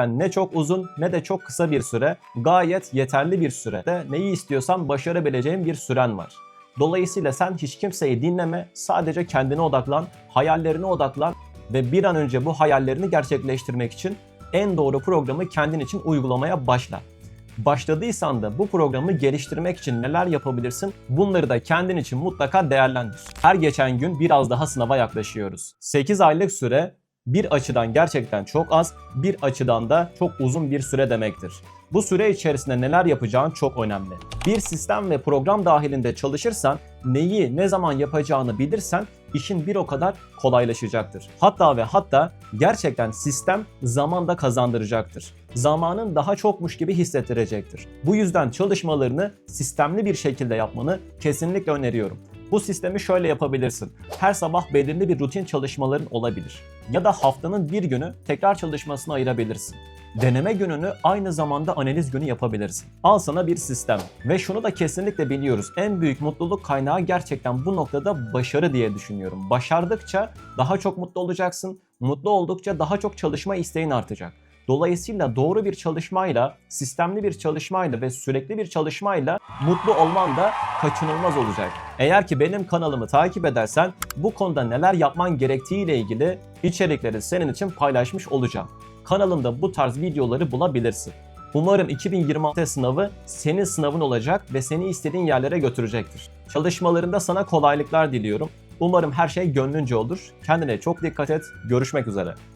gerçekten ne çok uzun ne de çok kısa bir süre, gayet yeterli bir sürede neyi istiyorsan başarabileceğin bir süren var. Dolayısıyla sen hiç kimseyi dinleme, sadece kendine odaklan, hayallerine odaklan ve bir an önce bu hayallerini gerçekleştirmek için en doğru programı kendin için uygulamaya başla. Başladıysan da bu programı geliştirmek için neler yapabilirsin? Bunları da kendin için mutlaka değerlendir. Her geçen gün biraz daha sınava yaklaşıyoruz. 8 aylık süre bir açıdan gerçekten çok az, bir açıdan da çok uzun bir süre demektir. Bu süre içerisinde neler yapacağın çok önemli. Bir sistem ve program dahilinde çalışırsan, neyi ne zaman yapacağını bilirsen işin bir o kadar kolaylaşacaktır. Hatta ve hatta gerçekten sistem zamanda kazandıracaktır. Zamanın daha çokmuş gibi hissettirecektir. Bu yüzden çalışmalarını sistemli bir şekilde yapmanı kesinlikle öneriyorum. Bu sistemi şöyle yapabilirsin. Her sabah belirli bir rutin çalışmaların olabilir. Ya da haftanın bir günü tekrar çalışmasına ayırabilirsin. Deneme gününü aynı zamanda analiz günü yapabilirsin. Al sana bir sistem. Ve şunu da kesinlikle biliyoruz. En büyük mutluluk kaynağı gerçekten bu noktada başarı diye düşünüyorum. Başardıkça daha çok mutlu olacaksın. Mutlu oldukça daha çok çalışma isteğin artacak. Dolayısıyla doğru bir çalışmayla, sistemli bir çalışmayla ve sürekli bir çalışmayla mutlu olman da kaçınılmaz olacak. Eğer ki benim kanalımı takip edersen bu konuda neler yapman gerektiği ile ilgili içerikleri senin için paylaşmış olacağım. Kanalımda bu tarz videoları bulabilirsin. Umarım 2026 sınavı senin sınavın olacak ve seni istediğin yerlere götürecektir. Çalışmalarında sana kolaylıklar diliyorum. Umarım her şey gönlünce olur. Kendine çok dikkat et. Görüşmek üzere.